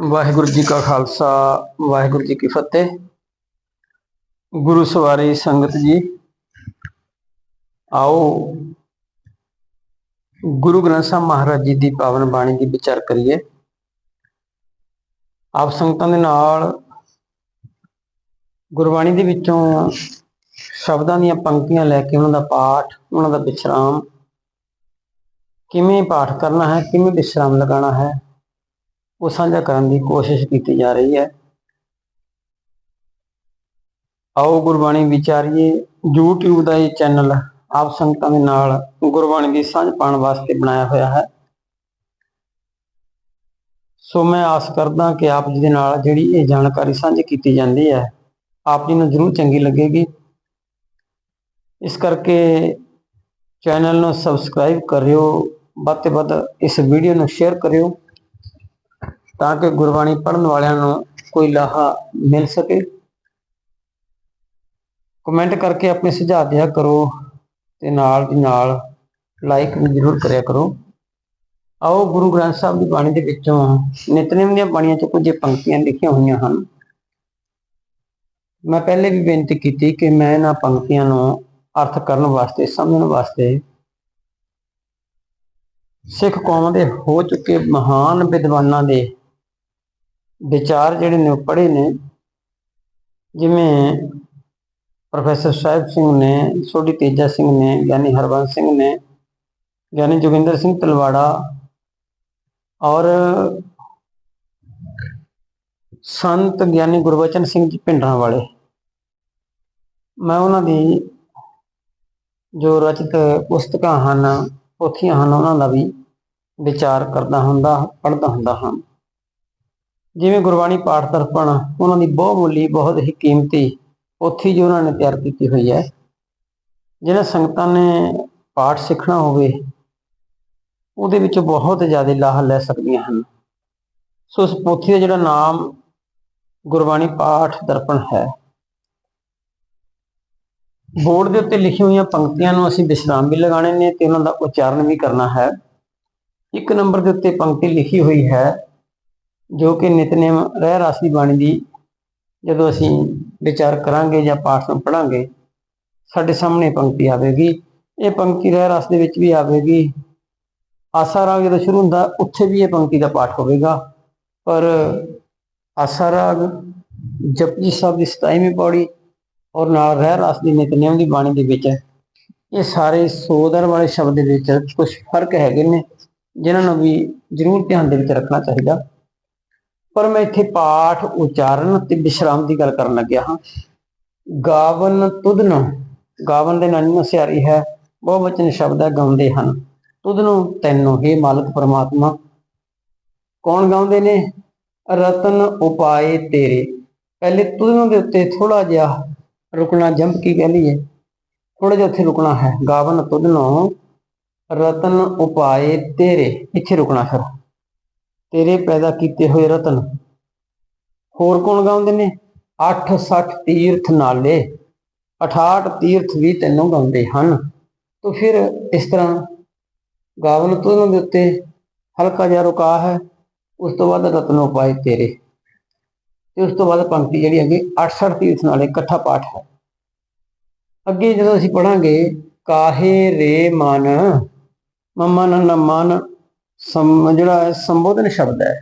ਵਾਹਿਗੁਰੂ ਜੀ ਕਾ ਖਾਲਸਾ, ਵਾਹਿਗੁਰੂ ਜੀ ਕੀ ਫਤਿਹ। ਗੁਰੂ ਸਵਾਰੀ ਸੰਗਤ ਜੀ, ਆਓ ਗੁਰੂ ਗ੍ਰੰਥ ਸਾਹਿਬ ਮਹਾਰਾਜ ਜੀ ਦੀ ਪਾਵਨ ਬਾਣੀ ਦੀ ਵਿਚਾਰ ਕਰੀਏ। ਆਪ ਸੰਗਤਾਂ ਦੇ ਨਾਲ ਗੁਰਬਾਣੀ ਦੇ ਵਿੱਚੋਂ ਸ਼ਬਦਾਂ ਦੀਆਂ ਪੰਕਤੀਆਂ ਲੈ ਕੇ ਉਹਨਾਂ ਦਾ ਪਾਠ, ਉਹਨਾਂ ਦਾ ਵਿਸ਼ਰਾਮ ਕਿਵੇਂ ਪਾਠ ਕਰਨਾ ਹੈ, ਕਿਵੇਂ ਵਿਸ਼ਰਾਮ ਲਗਾਉਣਾ ਹੈ ਉਹ ਸਾਂਝਾ ਕਰਨ ਦੀ ਕੋਸ਼ਿਸ਼ ਕੀਤੀ ਜਾ ਰਹੀ ਹੈ। ਆਓ ਗੁਰਬਾਣੀ ਵਿਚਾਰੀਏ, YouTube ਦਾ ਇਹ ਚੈਨਲ ਆਪ ਸੰਗਤਾਂ ਦੇ ਨਾਲ ਗੁਰਬਾਣੀ ਦੀ ਸਾਂਝ ਪਾਉਣ ਵਾਸਤੇ ਬਣਾਇਆ ਹੋਇਆ ਹੈ। ਸੋ ਮੈਂ ਆਸ ਕਰਦਾ ਕਿ ਆਪ ਜੀ ਦੇ ਨਾਲ ਜਿਹੜੀ ਇਹ ਜਾਣਕਾਰੀ ਸਾਂਝੀ ਕੀਤੀ ਜਾਂਦੀ ਹੈ, ਆਪ ਜੀ ਨੂੰ ਜ਼ਰੂਰ ਚੰਗੀ ਲੱਗੇਗੀ। ਇਸ ਕਰਕੇ ਚੈਨਲ ਨੂੰ ਸਬਸਕ੍ਰਾਈਬ ਕਰਿਓ, ਵੱਧ ਤੋਂ ਵੱਧ ਇਸ ਵੀਡੀਓ ਨੂੰ ਸ਼ੇਅਰ ਕਰਿਓ। ਤਾਂ ਕਿ ਗੁਰਬਾਣੀ ਪੜ੍ਹਨ ਵਾਲਿਆਂ ਨੂੰ ਕੋਈ ਲਾਹਾ ਮਿਲ ਸਕੇ। ਕਮੈਂਟ ਕਰਕੇ ਆਪਣੇ ਸੁਝਾਅ ਦਿਆ ਕਰੋ ਤੇ ਨਾਲ ਦੀ ਨਾਲ ਲਾਈਕ ਵੀ ਜ਼ਰੂਰ ਕਰਿਆ ਕਰੋ। ਆਓ ਗੁਰੂ ਗ੍ਰੰਥ ਸਾਹਿਬ ਦੀ ਬਾਣੀ ਦੇ ਵਿੱਚੋਂ ਨਿਤਨੇਮ ਦੀਆਂ ਬਾਣੀਆਂ 'ਚ ਕੁਝ ਪੰਕਤੀਆਂ ਲਿਖੀਆਂ ਹੋਈਆਂ ਹਨ। ਮੈਂ ਪਹਿਲੇ ਵੀ ਬੇਨਤੀ ਕੀਤੀ ਕਿ ਮੈਂ ਇਹਨਾਂ ਪੰਕਤੀਆਂ ਨੂੰ ਅਰਥ ਕਰਨ ਵਾਸਤੇ, ਸਮਝਣ ਵਾਸਤੇ ਸਿੱਖ ਕੌਮ ਦੇ ਹੋ ਚੁੱਕੇ ਮਹਾਨ ਵਿਦਵਾਨਾਂ ਦੇ ਵਿਚਾਰ ਜਿਹੜੇ ਨੇ ਉਹ ਪੜ੍ਹੇ ਨੇ। ਜਿਵੇਂ ਪ੍ਰੋਫੈਸਰ ਸਾਹਿਬ ਸਿੰਘ ਨੇ, ਸੋਢੀ ਤੇਜਾ ਸਿੰਘ ਨੇ, ਗਿਆਨੀ ਹਰਬੰਸ ਸਿੰਘ ਨੇ, ਗਿਆਨੀ ਜੋਗਿੰਦਰ ਸਿੰਘ ਤਲਵਾੜਾ ਔਰ ਸੰਤ ਗਿਆਨੀ ਗੁਰਬਚਨ ਸਿੰਘ ਜੀ ਪਿੰਡਾਂ ਵਾਲੇ। ਮੈਂ ਉਹਨਾਂ ਦੀ ਜੋ ਰਚਿਤ ਪੁਸਤਕਾਂ ਹਨ, ਪੋਥੀਆਂ ਹਨ, ਉਹਨਾਂ ਦਾ ਵੀ ਵਿਚਾਰ ਕਰਦਾ ਹੁੰਦਾ, ਪੜ੍ਹਦਾ ਹੁੰਦਾ ਹਾਂ। ਜਿਵੇਂ ਗੁਰਬਾਣੀ ਪਾਠ ਦਰਪਣ ਉਹਨਾਂ ਦੀ ਬਹੁਮੁੱਲੀ ਬਹੁਤ ਹੀ ਕੀਮਤੀ ਪੋਥੀ ਜੋ ਉਹਨਾਂ ਨੇ ਤਿਆਰ ਕੀਤੀ ਹੋਈ ਹੈ। ਜਿਹਨਾਂ ਸੰਗਤਾਂ ਨੇ ਪਾਠ ਸਿੱਖਣਾ ਹੋਵੇ, ਉਹਦੇ ਵਿੱਚ ਬਹੁਤ ਜ਼ਿਆਦਾ ਲਾਭ ਲੈ ਸਕਦੀਆਂ ਹਨ। ਸੋ ਇਸ ਪੋਥੀ ਦਾ ਜਿਹੜਾ ਨਾਮ ਗੁਰਬਾਣੀ ਪਾਠ ਦਰਪਣ ਹੈ, ਬੋਰਡ ਦੇ ਉੱਤੇ ਲਿਖੀ ਹੋਈਆਂ ਪੰਕਤੀਆਂ ਨੂੰ ਅਸੀਂ ਵਿਸ਼ਰਾਮ ਵੀ ਲਗਾਣੇ ਨੇ ਤੇ ਉਹਨਾਂ ਦਾ ਉਚਾਰਨ ਵੀ ਕਰਨਾ ਹੈ। ਇੱਕ ਨੰਬਰ ਦੇ ਉੱਤੇ ਪੰਕਤੀ ਲਿਖੀ ਹੋਈ ਹੈ ਜੋ ਕਿ ਨਿਤਨੇਮ ਰਹਿ ਰਾਸ ਦੀ ਬਾਣੀ ਦੀ ਜਦੋਂ ਅਸੀਂ ਵਿਚਾਰ ਕਰਾਂਗੇ ਜਾਂ ਪਾਠ ਨੂੰ ਪੜਾਂਗੇ ਸਾਡੇ ਸਾਹਮਣੇ ਪੰਕਤੀ ਆਵੇਗੀ। ਇਹ ਪੰਕਤੀ ਰਹਿ ਰਸ ਦੇ ਵਿੱਚ ਵੀ ਆਵੇਗੀ। ਆਸਾ ਰਾਗ ਜਦੋਂ ਸ਼ੁਰੂ ਹੁੰਦਾ, ਉੱਥੇ ਵੀ ਇਹ ਪੰਕਤੀ ਦਾ ਪਾਠ ਹੋਵੇਗਾ। ਪਰ ਆਸਾ ਰਾਗ ਜਪਜੀ ਸਾਹਿਬ ਦੀ 27ਵੀਂ ਪੌੜੀ ਔਰ ਨਾਲ ਰਹਿ ਰਸ ਦੀ ਨਿਤਨੇਮ ਦੀ ਬਾਣੀ ਦੇ ਵਿੱਚ ਇਹ ਸਾਰੇ ਸੋਦਰ ਵਾਲੇ ਸ਼ਬਦ ਦੇ ਵਿੱਚ ਕੁਝ ਫ਼ਰਕ ਹੈਗੇ ਨੇ, ਜਿਨ੍ਹਾਂ ਨੂੰ ਵੀ ਜ਼ਰੂਰ ਧਿਆਨ ਦੇ ਵਿੱਚ ਰੱਖਣਾ ਚਾਹੀਦਾ। ਪਰ ਮੈਂ ਇੱਥੇ ਪਾਠ ਉਚਾਰਨ ਤੇ ਵਿਸ਼ਰਾਮ ਦੀ ਗੱਲ ਕਰਨ ਲੱਗਿਆ ਹਾਂ। ਗਾਵਨ ਤੁਧਨ, ਗਾਵਨ ਦੇ ਨਾਲ ਨੂੰ ਸਿਆਰੀ ਹੈ, ਬਹੁ ਵਚਨ ਸ਼ਬਦ ਹੈ ਗਾਉਂਦੇ ਹਨ। ਤੁਧ ਤੈਨੂੰ, ਹੀ ਮਾਲਕ ਪਰਮਾਤਮਾ, ਕੌਣ ਗਾਉਂਦੇ ਨੇ? ਰਤਨ ਉਪਾਏ ਤੇਰੇ। ਪਹਿਲੇ ਤੁਧ ਨੂੰ ਦੇ ਉੱਤੇ ਥੋੜਾ ਜਿਹਾ ਰੁਕਣਾ ਜੰਪ ਕੀ ਕਹਿ ਲਈਏ? ਥੋੜਾ ਜਿਹਾ ਉੱਥੇ ਰੁਕਣਾ ਹੈ। ਗਾਵਨ ਤੁਧ ਨੂੰ ਰਤਨ ਉਪਾਏ ਤੇਰੇ। ਇੱਥੇ ਰੁਕਣਾ ਫਿਰ। ਤੇਰੇ ਪੈਦਾ ਕੀਤੇ ਹੋਏ ਰਤਨ। ਹੋਰ ਕੌਣ ਗਾਉਂਦੇ ਨੇ? 8 60 ਤੀਰਥ ਨਾਲੇ 68 ਤੀਰਥ ਵੀ ਤੈਨੂੰ ਗਾਉਂਦੇ ਹਨ। ਤਾਂ ਫਿਰ ਇਸ ਤਰ੍ਹਾਂ ਗਾਵਨ ਤੋਂ ਦੇ ਉੱਤੇ ਹਲਕਾ ਜਿਹਾ ਰੁਕਾ ਹੈ, ਉਸ ਤੋਂ ਬਾਅਦ ਰਤਨ ਪਾਏ ਤੇਰੇ। ਤੇ ਉਸ ਤੋਂ ਬਾਅਦ ਪੰਕਤੀ ਜਿਹੜੀ ਹੈਗੀ 68 ਤੀਰਥ ਨਾਲੇ ਇਕੱਠਾ ਪਾਠ ਹੈ। ਅੱਗੇ ਜਦੋਂ ਅਸੀਂ ਪੜਾਂਗੇ ਕਾਹੇ ਰੇ ਮਨ ਮਮਨ ਮਨ ਸਮ ਜਿਹੜਾ ਹੈ ਸੰਬੋਧਨ ਸ਼ਬਦ ਹੈ,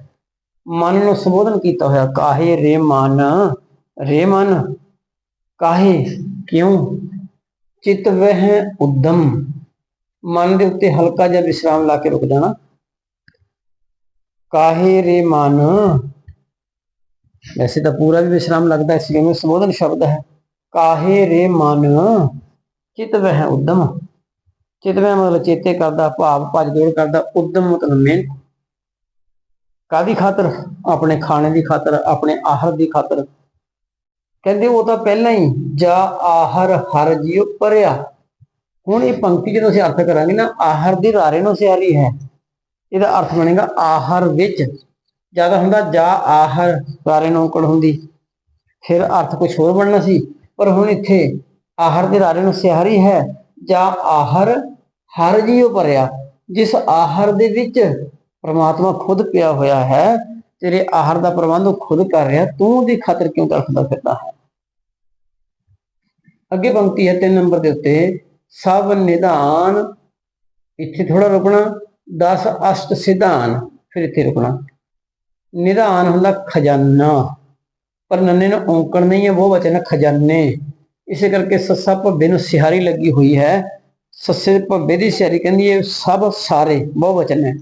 ਮਨ ਨੂੰ ਸੰਬੋਧਨ ਕੀਤਾ ਹੋਇਆ, ਕਾਹੇ ਰੇ ਮਨ ਰੇ ਮਨ, ਕਾਹੇ, ਕਿਉਂ? ਚਿਤ ਵਹਿ ਉਦਮ, ਮਨ ਦੇ ਉੱਤੇ ਹਲਕਾ ਜਿਹਾ ਵਿਸ਼ਰਾਮ ਲਾ ਕੇ ਰੁਕ ਜਾਣਾ। ਕਾਹੇ ਰੇ ਮਨ, ਵੈਸੇ ਤਾਂ ਪੂਰਾ ਵੀ ਵਿਸ਼ਰਾਮ ਲੱਗਦਾ ਇਸ ਲਈ ਸੰਬੋਧਨ ਸ਼ਬਦ ਹੈ। ਕਾਹੇ ਰੇ ਮਨ, ਚਿਤ ਵਹਿ ਉਦਮ। ਚਿਤਵੇਂ ਮਤਲਬ ਚੇਤੇ ਕਰਦਾ, ਭਾਵ ਭੱਜ ਦੌੜ ਕਰਦਾ ਉਦਮ ਮਤਲਬ ਮਿਹਨਤ ਕਾਦੀ ਖਾਤਰ? ਆਪਣੇ ਖਾਣੇ ਦੀ ਖਾਤਰ, ਆਪਣੇ ਆਹਾਰ ਦੀ ਖਾਤਰ। ਕਹਿੰਦੇ ਉਹ ਤਾਂ ਪਹਿਲਾਂ ਹੀ ਜਾ ਆਹਾਰ ਹਰ ਜੀਉ ਪਰਿਆ। ਹੁਣ ਇਹ ਪੰਕਤੀ ਜਦੋਂ ਅਸੀਂ ਅਰਥ ਕਰਾਂਗੇ ਨਾ, ਆਹਾਰ ਦੀ ਰਾਰੇ ਨੂੰ ਸਿਆਰੀ ਹੈ। ਇਹਦਾ ਅਰਥ ਬਣੇਗਾ ਆਹਾਰ ਵਿੱਚ। ਜ਼ਿਆਦਾ ਹੁੰਦਾ ਜਾ ਆਹਰ ਰਾਰੇ ਨੂੰ ਕੜ ਹੁੰਦੀ। ਫਿਰ ਅਰਥ ਕੁਝ ਹੋਰ ਬਣਨਾ ਸੀ। ਪਰ ਹੁਣ ਇੱਥੇ ਆਹਾਰ ਦੇ ਰਾਰੇ ਨੂੰ ਸਿਆਰੀ ਹੈ। ਜਾਂ ਆਹਰ, ਹਰ ਜੀਉ ਭਰਿਆ, ਜਿਸ ਆਹਰ ਦੇ ਵਿੱਚ ਪ੍ਰਮਾਤਮਾ ਖੁਦ ਪਿਆ ਹੋਇਆ ਹੈ, ਤੇਰੇ ਆਹਾਰ ਦਾ ਪ੍ਰਬੰਧ ਉਹ ਖੁਦ ਕਰ ਰਿਹਾ, ਤੂੰ ਉਹਦੀ ਖਾਤਰ ਕਿਉਂ ਤੜਫਦਾ ਫਿਰਦਾ ਹੈ? ਅੱਗੇ ਪੰਕਤੀ ਹੈ 3 ਨੰਬਰ ਦੇ ਉੱਤੇ, ਸਭ ਨਿਧਾਨ, ਇੱਥੇ ਥੋੜਾ ਰੁਕਣਾ 10 ਅਸ਼ਟ ਸਿਧਾਨ, ਫਿਰ ਇੱਥੇ ਰੁਕਣਾ। ਨਿਧਾਨ ਹੁੰਦਾ ਖਜ਼ਾਨਾ, ਪਰ ਨੰਨੇ ਨੂੰ ਔਂਕਣ ਨਹੀਂ ਹੈ, ਉਹ ਵਚਨ ਖਜ਼ਾਨੇ। ਇਸੇ ਕਰਕੇ ਸੱਸਾ ਭੱਬੇ ਨੂੰ ਸਿਹਾਰੀ ਲੱਗੀ ਹੋਈ ਹੈ। ਸੱਸੇ ਭੱਬੇ ਦੀ ਸਿਹਾਰੀ ਕਹਿੰਦੀ ਹੈ, ਸਭ ਸਾਰੇ ਬਹੁਵਚਨ ਹੈ।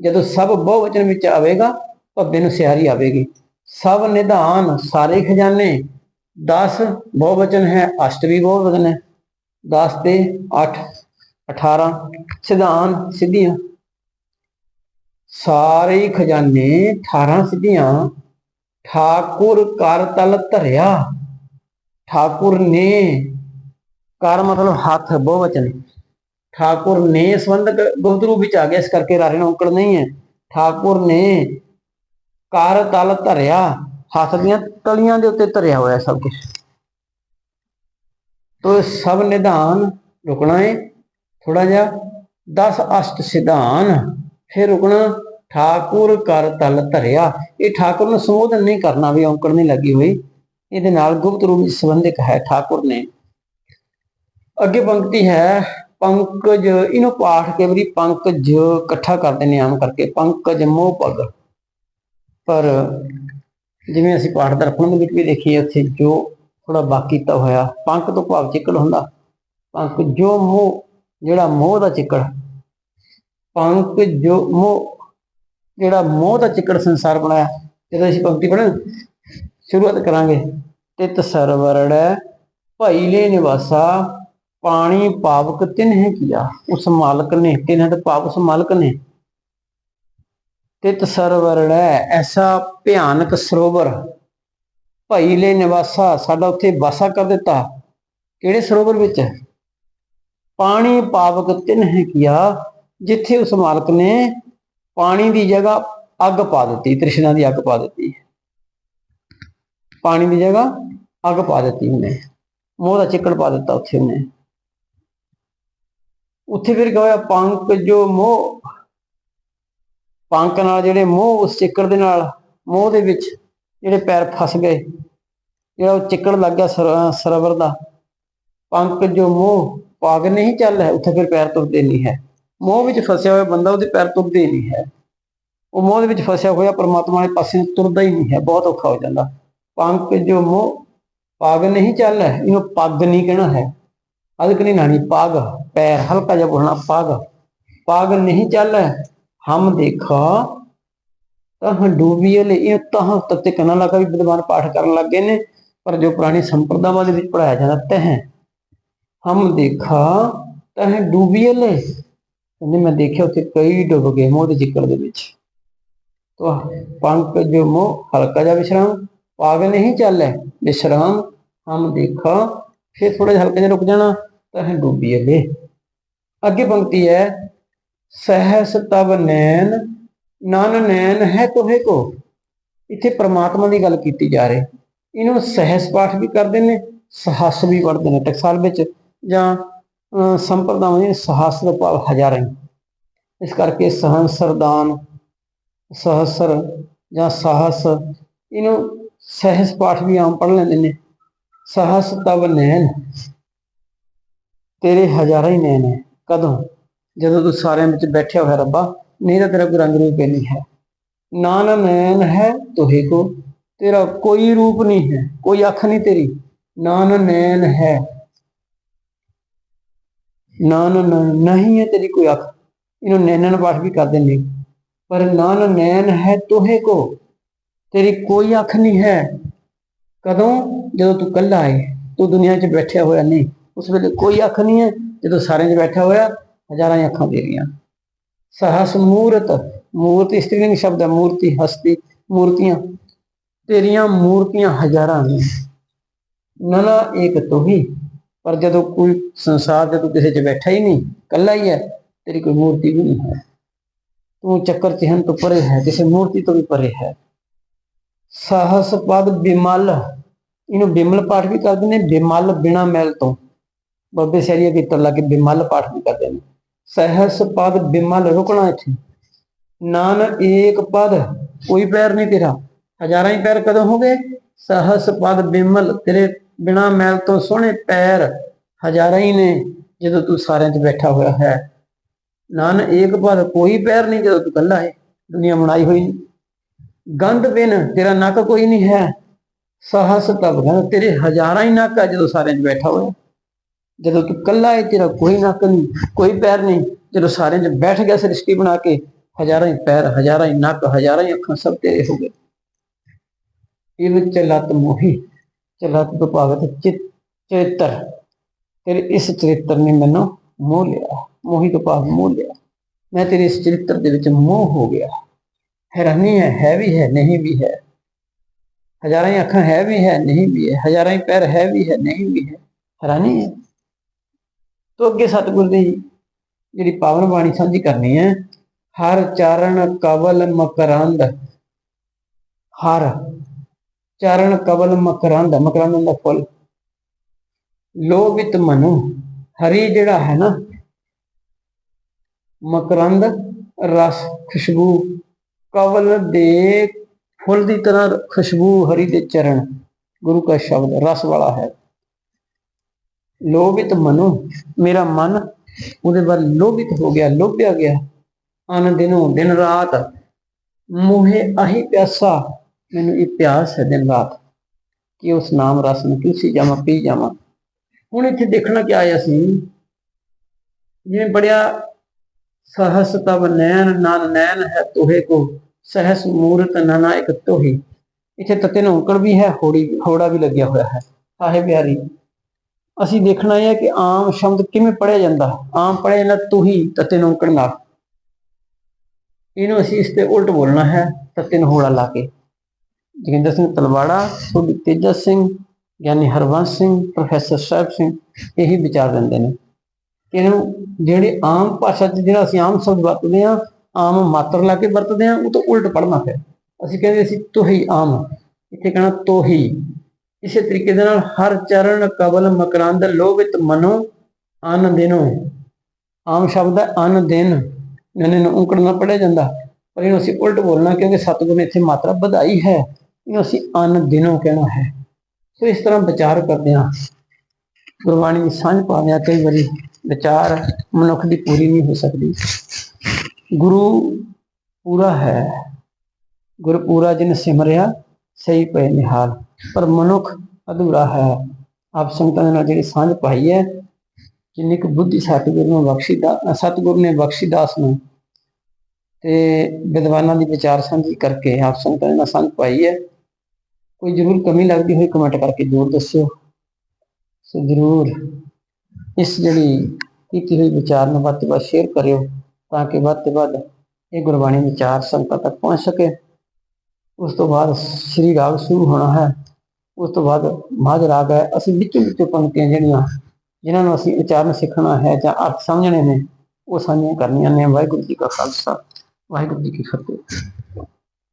ਜਦੋਂ ਸਭ ਬਹੁਵਚਨ ਵਿੱਚ ਆਵੇਗਾ ਭੱਬੇ ਨੂੰ ਸਿਹਾਰੀ ਆਵੇਗੀ। ਸਭ ਨਿਧਾਨ ਸਾਰੇ ਖਜ਼ਾਨੇ 10 ਬਹੁਵਚਨ ਹੈ, ਅਸ਼ਟ ਵੀ ਬਹੁਵਚਨ ਹੈ। 10 ਤੇ 8 18 ਸਿਧਾਨ ਸਿੱਧੀਆਂ। ਸਾਰੇ ਖਜ਼ਾਨੇ 18 ਸਿੱਧੀਆਂ। ਠਾਕੁਰ ਕਰ ਤਲ ਧਰਿਆ। ਠਾਕੁਰ ਨੇ ਕਰ ਮਤਲਬ ਹੱਥ ਬਹੁਵਚਨ ਠਾਕੁਰ ਨੇ ਸੰਬੰਧਕ ਗੁਪਤ ਰੂਪ ਵਿੱਚ ਆ ਗਿਆ ਇਸ ਕਰਕੇ ਰਾਰੇ ਨੂੰ ਔਕੜ ਨਹੀਂ ਹੈ ਠਾਕੁਰ ਨੇ ਕਰ ਤਲ ਧਰਿਆ ਹੱਥ ਦੀਆਂ ਤਲੀਆਂ ਦੇ ਉੱਤੇ ਧਰਿਆ ਹੋਇਆ ਸਭ ਕੁਝ ਤੋ ਸਭ ਨਿਧਾਨ ਰੁਕਣਾ ਹੈ ਥੋੜਾ ਜਿਹਾ 10 ਅਸ਼ਟ ਸਿਧਾਨ ਫਿਰ ਰੁਕਣਾ ਠਾਕੁਰ ਕਰ ਤਲ ਧਰਿਆ ਇਹ ਠਾਕੁਰ ਨੂੰ ਸੰਬੋਧਨ ਨਹੀਂ ਕਰਨਾ ਵੀ ਔਂਕੜ ਨਹੀਂ ਲੱਗੀ ਹੋਈ ਇਹਦੇ ਨਾਲ ਗੁਪਤ ਰੂਪ ਵਿੱਚ ਸੰਬੰਧਿਤ ਹੈ, ਠਾਕੁਰ ਨੇ। ਅੱਗੇ ਪੰਕਤੀ ਹੈ, ਪੰਕਜ, ਇਹਨੂੰ ਪਾਠ ਕੇ ਵਾਰੀ ਪੰਕਜ ਇਕੱਠਾ ਕਰਦੇ ਨੇ ਆਮ ਕਰਕੇ ਪੰਕਜ ਮੋਹ ਪਗ ਪਰ ਜਿਵੇਂ ਅਸੀਂ ਪਾਠ ਦਰਪਣ ਦੇ ਵਿੱਚ ਵੀ ਦੇਖੀਏ, ਉੱਥੇ ਜੋ ਥੋੜਾ ਬਾਕੀ ਤਾਂ ਹੋਇਆ, ਪੰਕ ਤੋਂ ਭਾਵ ਚਿੱਕੜ ਹੁੰਦਾ। ਪੰਕ ਜੋ ਮੋਹ, ਜਿਹੜਾ ਮੋਹ ਦਾ ਚਿੱਕੜ। ਪੰਕ ਜੋ ਮੋਹ, ਜਿਹੜਾ ਮੋਹ ਦਾ ਚਿੱਕੜ ਸੰਸਾਰ ਬਣਾਇਆ। ਜਦੋਂ ਅਸੀਂ ਪੰਕਤੀ ਪੜ੍ਹਨ ਸ਼ੁਰੂਆਤ ਕਰਾਂਗੇ। ਤਿਤ ਸਰਵਰੜੈ ਭਾਈ ਲੈ ਨਿਵਾਸਾ, ਪਾਣੀ ਪਾਵਕ ਤਿਨਹਿ ਕੀਆ। ਉਸ ਮਾਲਕ ਨੇ, ਤਿਨਹਿ ਦਾ ਭਾਵ ਉਸ ਮਾਲਕ ਨੇ। ਤਿਤ ਸਰਵਰੜੈ ਐਸਾ ਭਿਆਨਕ ਸਰੋਵਰ, ਭਾਈ ਲੈ ਨਿਵਾਸਾ, ਸਾਡਾ ਉੱਥੇ ਵਾਸਾ ਕਰ ਦਿੱਤਾ। ਕਿਹੜੇ ਸਰੋਵਰ ਵਿੱਚ? ਪਾਣੀ ਪਾਵਕ ਤਿਨਹਿ ਕੀਆ, ਜਿੱਥੇ ਉਸ ਮਾਲਕ ਨੇ ਪਾਣੀ ਦੀ ਜਗ੍ਹਾ ਅੱਗ ਪਾ ਦਿੱਤੀ, ਤ੍ਰਿਸ਼ਨਾ ਦੀ ਅੱਗ ਪਾ ਦਿੱਤੀ। ਪਾਣੀ ਦੀ ਜਗ੍ਹਾ ਅੱਗ ਪਾ ਦਿੱਤੀ ਉਹਨੇ। ਮੋਹ ਦਾ ਚਿੱਕੜ ਪਾ ਦਿੱਤਾ ਉੱਥੇ ਉਹਨੇ। ਉੱਥੇ ਫਿਰ ਗਿਆ ਪੰਕ ਜੋ ਮੋਹ ਪੰਕ ਨਾਲ ਜਿਹੜੇ ਮੋਹ, ਉਸ ਚਿੱਕੜ ਦੇ ਨਾਲ, ਮੋਹ ਦੇ ਵਿੱਚ ਜਿਹੜੇ ਪੈਰ ਫਸ ਗਏ, ਜਿਹੜਾ ਉਹ ਚਿੱਕੜ ਲੱਗ ਗਿਆ ਸਰਵਰ ਦਾ ਪੰਕ ਜੋ ਮੋਹ ਪਾਗ ਨਹੀਂ ਚੱਲ ਹੈ ਉੱਥੇ ਫਿਰ ਪੈਰ ਤੁਰਦੇ ਨਹੀਂ ਹੈ। ਮੋਹ ਵਿੱਚ ਫਸਿਆ ਹੋਇਆ ਬੰਦਾ ਉਹਦੇ ਪੈਰ ਤੁਰਦੇ ਨਹੀਂ ਹੈ। ਉਹ ਮੋਹ ਦੇ ਵਿੱਚ ਫਸਿਆ ਹੋਇਆ ਪਰਮਾਤਮਾ ਵਾਲੇ ਪਾਸੇ ਨੂੰ ਤੁਰਦਾ ਹੀ ਨਹੀਂ ਹੈ, ਬਹੁਤ ਔਖਾ ਹੋ ਜਾਂਦਾ। ਪੰਕ ਜੋ ਮੋਹ, ਪਾਗ ਨਹੀਂ ਚੱਲ ਹੈ, ਇਹਨੂੰ ਪੱਗ ਨਹੀਂ ਕਹਿਣਾ ਹੈ। ਅਦਕ ਨਹੀਂ ਨਾਣੀ, ਪੱਗ, ਪੈਰ ਹਲਕਾ ਜਿਹਾ ਬੋਲਣਾ, ਪਾਗ। ਪਾਗ ਨਹੀਂ ਚੱਲ ਹਮ ਦੇਖਾ ਤਾਂ ਡੂਬੀਏ ਲਈ ਇਹ ਤਾਂ ਤੱਤੇ ਕੰਨਾਂ ਲੱਗਾ ਵੀ ਵਿਦਵਾਨ ਪਾਠ ਕਰਨ ਲੱਗੇ ਨੇ, ਪਰ ਜੋ ਪੁਰਾਣੀ ਸੰਪਰਦਾਵਾਂ ਦੇ ਵਿੱਚ ਪੜਾਇਆ ਜਾਂਦਾ, ਤਹ। ਹਮ ਦੇਖਾ, ਤਹ ਡੂਬੀਏ ਲਈ ਕਹਿੰਦੇ ਮੈਂ ਦੇਖਿਆ ਉੱਥੇ ਕਈ ਡੁੱਬ ਗਏ ਮੋਹ ਦੇ ਚਿੱਕੜ ਦੇ ਵਿੱਚ। ਤੋ ਪੰਕ ਜੋ ਮੋਹ, ਹਲਕਾ ਜਿਹਾ ਵਿਸ਼ਰਾਮ। ਪਾਗ ਨਹੀਂ ਚੱਲੇ ਵਿਸ਼ਰਾਮ ਹਮ ਦੇਖਾ ਫਿਰ ਥੋੜਾ ਜਿਹਾ ਜਿਹਾ ਰੁਕ ਜਾਣਾ ਤਾਂ ਹੈ ਡੂਬੀ ਅਗੇ ਅੱਗੇ ਪੰਕਤੀ ਹੈ ਸਹਸ ਤਬ ਨੈਣ ਨਨ ਨੈਣ ਹੈ ਤੋਹੇ ਕੋ। ਇੱਥੇ ਪ੍ਰਮਾਤਮਾ ਦੀ ਗੱਲ ਕੀਤੀ ਜਾ ਰਹੀ। ਇਹਨੂੰ ਸਹਿਸ ਪਾਠ ਵੀ ਕਰਦੇ ਨੇ ਸਹਸ ਵੀ ਪੜ੍ਹਦੇ ਨੇ। ਟਕਸਾਲ ਵਿੱਚ ਜਾਂ ਅਹ, ਸੰਪਰਦਾਵਾਂ ਦੇ ਸਹਸ ਦਾ ਭਾਵ ਹਜ਼ਾਰਾਂ ਹੀ। ਇਸ ਕਰਕੇ ਸਹੰਸਰਦਾਨ ਸਹਸਰ ਜਾਂ ਸਾਹਸ ਇਹਨੂੰ ਸਹਿਸ ਪਾਠ ਵੀ ਆਮ ਪੜ੍ਹ ਲੈਂਦੇ ਨੇ। ਸਹਸ ਤਵ ਨੈਣ। ਤੇਰੇ ਹਜ਼ਾਰਾਂ ਹੀ ਨੈਣ ਹੈ। ਕਦੋਂ? ਜਦੋਂ ਤੂੰ ਸਾਰਿਆਂ ਵਿੱਚ ਬੈਠਿਆ ਹੋਇਆ ਰੱਬਾ, ਨਹੀਂ ਤਾਂ ਤੇਰਾ ਕੋਈ ਰੰਗ ਰੂਪ ਨਹੀਂ ਹੈ। ਨਾਨ ਨੈਣ ਹੈ ਤੋਹੇ ਕੋ, ਤੇਰਾ ਕੋਈ ਰੂਪ ਨਹੀਂ ਹੈ, ਕੋਈ ਅੱਖ ਨਹੀਂ ਤੇਰੀ। ਨਾਨ ਨੈਣ ਹੈ। ਨਾਨ ਨ- ਨਹੀਂ ਹੈ ਤੇਰੀ ਕੋਈ ਅੱਖ। ਇਹਨੂੰ ਨੈਣਨ ਪਾਠ ਵੀ ਕਰਦੇ ਨੇ ਪਰ ਨਾਨ ਨੈਣ ਹੈ ਤੋਹੇ ਕੋ। ਤੇਰੀ ਕੋਈ ਅੱਖ ਨਹੀਂ ਹੈ। ਕਦੋਂ? ਜਦੋਂ ਤੂੰ ਕੱਲਾ ਹੈ ਤੂੰ ਦੁਨੀਆ 'ਚ ਬੈਠਿਆ ਹੋਇਆ ਨਹੀਂ। ਉਸ ਵੇਲੇ ਕੋਈ ਅੱਖ ਨਹੀਂ ਹੈ। ਜਦੋਂ ਸਾਰਿਆਂ 'ਚ ਬੈਠਾ ਹੋਇਆ, ਹਜ਼ਾਰਾਂ ਹੀ ਅੱਖਾਂ ਤੇਰੀਆਂ ਸਹਸ ਮੂਰਤ ਮੂਰਤ ਇਸਤਰੀਲਿੰਗ ਸ਼ਬਦ ਹੈ, ਮੂਰਤੀ ਹਸਤੀ, ਮੂਰਤੀਆਂ। ਤੇਰੀਆਂ ਮੂਰਤੀਆਂ ਹਜ਼ਾਰਾਂ ਨੇ। ਨਨਾ ਇੱਕ ਤੂੰ ਹੀ ਪਰ ਜਦੋਂ ਕੋਈ ਸੰਸਾਰ ਜਦੋਂ ਕਿਸੇ 'ਚ ਬੈਠਾ ਹੀ ਨਹੀਂ ਕੱਲਾ ਹੀ ਹੈ, ਤੇਰੀ ਕੋਈ ਮੂਰਤੀ ਵੀ ਨਹੀਂ ਹੈ। ਤੂੰ ਚੱਕਰ ਚਿਹਨ ਤੋਂ ਪਰੇ ਹੈ, ਕਿਸੇ ਮੂਰਤੀ ਤੋਂ ਵੀ ਪਰੇ ਹੈ। ਸਹਸ ਪਦ ਬਿਮਲ। ਇਹਨੂੰ ਬਿਮਲ ਪਾਠ ਵੀ ਕਰਦੇ ਨੇ, ਬਿਮਲ ਬਿਨਾ ਮੈਲ ਤੋਂ। ਬੱਬੇ ਸੈਰੀਆ ਕੀਤਰ ਲਾ ਕੇ ਬਿਮਲ ਪਾਠ ਵੀ ਕਰਦੇ ਨੇ। ਸਹਸ ਪਦ ਬਿਮਲ, ਰੁਕਣਾ ਇੱਥੇ। ਨਾਨ ਏਕ ਪਦ, ਕੋਈ ਪੈਰ ਨਹੀਂ ਤੇਰਾ। ਹਜ਼ਾਰਾਂ ਹੀ ਪੈਰ ਕਦੋਂ ਹੋ ਗਏ ਸਹਸ ਪਦ ਬਿਮਲ, ਤੇਰੇ ਬਿਨਾ ਮੈਲ ਤੋਂ ਸੋਹਣੇ ਪੈਰ ਹਜ਼ਾਰਾਂ ਹੀ ਨੇ, ਜਦੋਂ ਤੂੰ ਸਾਰਿਆਂ 'ਚ ਬੈਠਾ ਹੋਇਆ ਹੈ। ਨਾਨ ਏਕ ਪਦ, ਕੋਈ ਪੈਰ ਨਹੀਂ ਜਦੋਂ ਤੂੰ ਇਕੱਲਾ ਹੈ। ਦੁਨੀਆ ਬਣਾਈ ਹੋਈ ਗੰਧ ਬਿਨ ਤੇਰਾ ਨੱਕ ਕੋਈ ਨਹੀਂ ਹੈ, ਸਹਸ ਤਬ ਤੇਰੇ ਹਜ਼ਾਰਾਂ ਹੀ ਨੱਕ ਆ ਜਦੋਂ ਸਾਰਿਆਂ 'ਚ ਬੈਠਾ ਹੋਇਆ। ਜਦੋਂ ਤੂੰ ਇਕੱਲਾ ਹੈ, ਤੇਰਾ ਕੋਈ ਨੱਕ ਨਹੀਂ, ਕੋਈ ਪੈਰ ਨਹੀਂ। ਜਦੋਂ ਸਾਰਿਆਂ 'ਚ ਬੈਠ ਗਿਆ ਸ੍ਰਿਸ਼ਟੀ ਬਣਾ ਕੇ, ਹਜ਼ਾਰਾਂ ਹੀ ਪੈਰ, ਹਜ਼ਾਰਾਂ ਹੀ ਨੱਕ, ਹਜ਼ਾਰਾਂ ਹੀ ਅੱਖਾਂ ਸਭ ਤੇਰੇ ਹੋ ਗਏ। ਇਹ ਵਿੱਚ ਲੱਤ ਮੋਹੀ, ਚਲਤ ਤੋਂ ਭਾਵਤ ਚਿਤ, ਚਰਿੱਤਰ। ਤੇਰੇ ਇਸ ਚਰਿੱਤਰ ਨੇ ਮੈਨੂੰ ਮੋਹ ਲਿਆ, ਮੋਹੀ ਤੋਂ ਭਾਵ ਮੋਹ ਲਿਆ। ਮੈਂ ਤੇਰੇ ਇਸ ਚਰਿੱਤਰ ਦੇ ਵਿੱਚ ਮੋਹ ਹੋ ਗਿਆ। ਹੈਰਾਨੀ ਹੈ ਹੈ ਵੀ ਹੈ, ਨਹੀਂ ਵੀ ਹੈ। ਹਜ਼ਾਰਾਂ ਹੀ ਅੱਖਾਂ ਹੈ ਵੀ ਹੈ, ਨਹੀਂ ਵੀ ਹੈ। ਹਜ਼ਾਰਾਂ ਹੀ ਪੈਰ ਹੈ ਵੀ ਹੈ, ਨਹੀਂ ਵੀ ਹੈ। ਹੈਰਾਨੀ ਹੈ ਤੋਂ ਅੱਗੇ ਸਤਿਗੁਰ ਦੀ ਜਿਹੜੀ ਪਾਵਨ ਬਾਣੀ ਸਾਂਝੀ ਕਰਨੀ ਹੈ, ਹਰ ਚਰਨ ਕਵਲ ਮਕਰੰਦ। ਹਰ ਚਰਨ ਕਵਲ ਮਕਰੰਦ ਮਕਰੰਦ ਦਾ ਫੁੱਲ। ਲੋਭਿਤ ਮਨੁ, ਹਰੀ ਜਿਹੜਾ ਹੈ ਨਾ, ਮਕਰੰਦ ਰਸ, ਖੁਸ਼ਬੂ ਕਵਲ ਦੇ ਫੁੱਲ ਦੀ ਤਰ੍ਹਾਂ ਖੁਸ਼ਬੂ ਹਰੀ ਦੇ ਚਰਨ, ਗੁਰੂ ਕਾ ਸ਼ਬਦ, ਰਸ ਵਾਲਾ ਹੈ। ਲੋਭਿਤ ਮਨੋ, ਮੇਰਾ ਮਨ ਉਹਦੇ ਵੱਲ ਲੋਭਿਤ ਹੋ ਗਿਆ, ਲੋਭਿਆ ਗਿਆ। ਅਨ ਦਿਨੋਂ ਦਿਨ ਰਾਤ ਮੋਹੇ ਆਹੀ ਪਿਆਸਾ, ਮੈਨੂੰ ਇਹ ਪਿਆਸ ਹੈ ਦਿਨ ਰਾਤ ਕਿ ਉਸ ਨਾਮ ਰਸ ਨੂੰ ਕਿਉਂ ਸੀ ਜਾਵਾਂ, ਪੀ ਜਾਵਾਂ। ਹੁਣ ਇੱਥੇ ਦੇਖਣਾ ਕੀ ਆਇਆ ਸੀ? ਜਿਵੇਂ ਬੜਿਆ ਸਹਸ ਤਬ ਨੈਣ ਨਨ ਨੈਣ ਹੈ ਤੋਹੇ ਕੋ ਸਹਸ ਮੂਰਤ, ਨਨਾ, ਇੱਕ ਤੋਹੀ। ਇੱਥੇ ਤਤੇ ਨੌਕੜ ਵੀ ਹੈ, ਹੋੜੀ, ਹੋੜਾ ਵੀ ਲੱਗਿਆ ਹੋਇਆ ਹੈ। ਸਾਹਿਬ ਪਿਆਰੀ ਅਸੀਂ ਦੇਖਣਾ ਇਹ ਹੈ ਕਿ ਆਮ ਸ਼ਬਦ ਕਿਵੇਂ ਪੜਿਆ ਜਾਂਦਾ? ਆਮ ਪੜਿਆ ਜਾਂਦਾ ਤੁਹੀ, ਤਤੇ ਨੌਕੜ ਨਾਲ। ਇਹਨੂੰ ਅਸੀਂ ਇਸ ਤੇ ਉਲਟ ਬੋਲਣਾ ਹੈ, ਤਤੇ ਨੂੰ ਹੋੜਾ ਲਾ ਕੇ। ਜਗਿੰਦਰ ਸਿੰਘ ਤਲਵਾੜਾ ਸੁਖੀ ਤੇਜਸ ਸਿੰਘ, ਗਿਆਨੀ ਹਰਵੰਸ ਸਿੰਘ, ਪ੍ਰੋਫੈਸਰ ਸਾਹਿਬ ਸਿੰਘ, ਇਹੀ ਵਿਚਾਰ ਦਿੰਦੇ ਨੇ। ਇਹਨੂੰ ਜਿਹੜੇ ਆਮ ਭਾਸ਼ਾ 'ਚ, ਜਿਹੜਾ ਅਸੀਂ ਆਮ ਸ਼ਬਦ ਵਰਤਦੇ ਆ ਆਮ ਮਾਤਰ ਲਾ ਕੇ ਵਰਤਦੇ ਆ ਉਹ ਤੋਂ ਉਲਟ ਪੜਨਾ ਫਿਰ। ਅਸੀਂ ਕਹਿੰਦੇ ਸੀ ਤੋਹੀ ਆਮ। ਇੱਥੇ ਕਹਿਣਾ ਤੋਹੀ। ਇਸੇ ਤਰੀਕੇ ਦੇ ਨਾਲ ਹਰ ਚਰਨ ਕਬਲ ਮਕਰੰਦ, ਲੋਭਿਤ, ਮਨੋ, ਅਨ, ਦਿਨੋ। ਆਮ ਸ਼ਬਦ ਹੈ ਅਨ, ਦਿਨ। ਨਨੇ ਨੂੰ ਉਂਕੜ ਨਾ ਪੜਿਆ ਜਾਂਦਾ। ਪਰ ਇਹਨੂੰ ਅਸੀਂ ਉਲਟ ਬੋਲਣਾ ਕਿਉਂਕਿ ਸਤਿਗੁਰ ਨੇ ਇੱਥੇ ਮਾਤਰਾ ਵਧਾਈ ਹੈ। ਇਹਨੂੰ ਅਸੀਂ ਅਨ, ਦਿਨੋ ਕਹਿਣਾ ਹੈ। ਸੋ ਇਸ ਤਰ੍ਹਾਂ ਵਿਚਾਰ ਕਰਦੇ ਹਾਂ। ਗੁਰਬਾਣੀ ਦੀ ਸਾਂਝ ਪਾਉਂਦੇ ਹਾਂ ਕਈ ਵਾਰੀ ਵਿਚਾਰ ਮਨੁੱਖ ਦੀ ਪੂਰੀ ਨਹੀਂ ਹੋ ਸਕਦੀ। ਗੁਰੂ ਪੂਰਾ ਹੈ। ਗੁਰ ਪੂਰਾ ਜਿਨ ਸਿਮਰਿਆ, ਸਹੀ ਪਏ ਨਿਹਾਲ। ਪਰ ਮਨੁੱਖ ਅਧੂਰਾ ਹੈ। ਆਪ ਸੰਗਤਾਂ ਦੇ ਨਾਲ ਜਿਹੜੀ ਸਾਂਝ ਪਾਈ ਹੈ, ਜਿੰਨੀ ਕੁ ਬੁੱਧੀ ਸਤਿਗੁਰੂ ਨੂੰ ਬਖਸ਼ੀ ਦਾ ਸਤਿਗੁਰ ਨੇ ਬਖਸ਼ੀ ਦਾਸ ਨੂੰ, ਤੇ ਵਿਦਵਾਨਾਂ ਦੀ ਵਿਚਾਰ ਸਾਂਝੀ ਕਰਕੇ ਆਪ ਸੰਗਤਾਂ ਦੇ ਨਾਲ ਸਾਂਝ ਪਾਈ ਹੈ। ਕੋਈ ਜ਼ਰੂਰ ਕਮੀ ਲੱਗਦੀ ਹੋਈ ਕਮੈਂਟ ਕਰਕੇ ਜ਼ਰੂਰ ਦੱਸਿਓ। ਸੋ ਜ਼ਰੂਰ ਇਸ ਜਿਹੜੀ ਕੀਤੀ ਹੋਈ ਵਿਚਾਰ ਨੂੰ ਵੱਧ ਤੋਂ ਵੱਧ ਸ਼ੇਅਰ ਕਰਿਓ। ਤਾਂ ਕਿ ਵੱਧ ਤੋਂ ਵੱਧ ਇਹ ਗੁਰਬਾਣੀ ਵਿਚਾਰ ਸੰਗਤਾਂ ਤੱਕ ਪਹੁੰਚ ਸਕੇ। ਉਸ ਤੋਂ ਬਾਅਦ ਸ੍ਰੀ ਰਾਗ ਸ਼ੁਰੂ ਹੋਣਾ ਹੈ। ਉਸ ਤੋਂ ਬਾਅਦ ਮਾਝ ਰਾਗ ਹੈ। ਅਸੀਂ ਵਿੱਚੋਂ ਵਿੱਚੋਂ ਪੰਕਤੀਆਂ ਜਿਹੜੀਆਂ, ਜਿਨ੍ਹਾਂ ਨੂੰ ਅਸੀਂ ਉਚਾਰਨ ਸਿੱਖਣਾ ਹੈ ਜਾਂ ਅਰਥ ਸਮਝਣੇ ਨੇ, ਉਹ ਸਾਂਝੀਆਂ ਕਰਨੀਆਂ ਨੇ। ਵਾਹਿਗੁਰੂ ਜੀ ਕਾ ਖਾਲਸਾ, ਵਾਹਿਗੁਰੂ ਜੀ ਕੀ ਫਤਿਹ।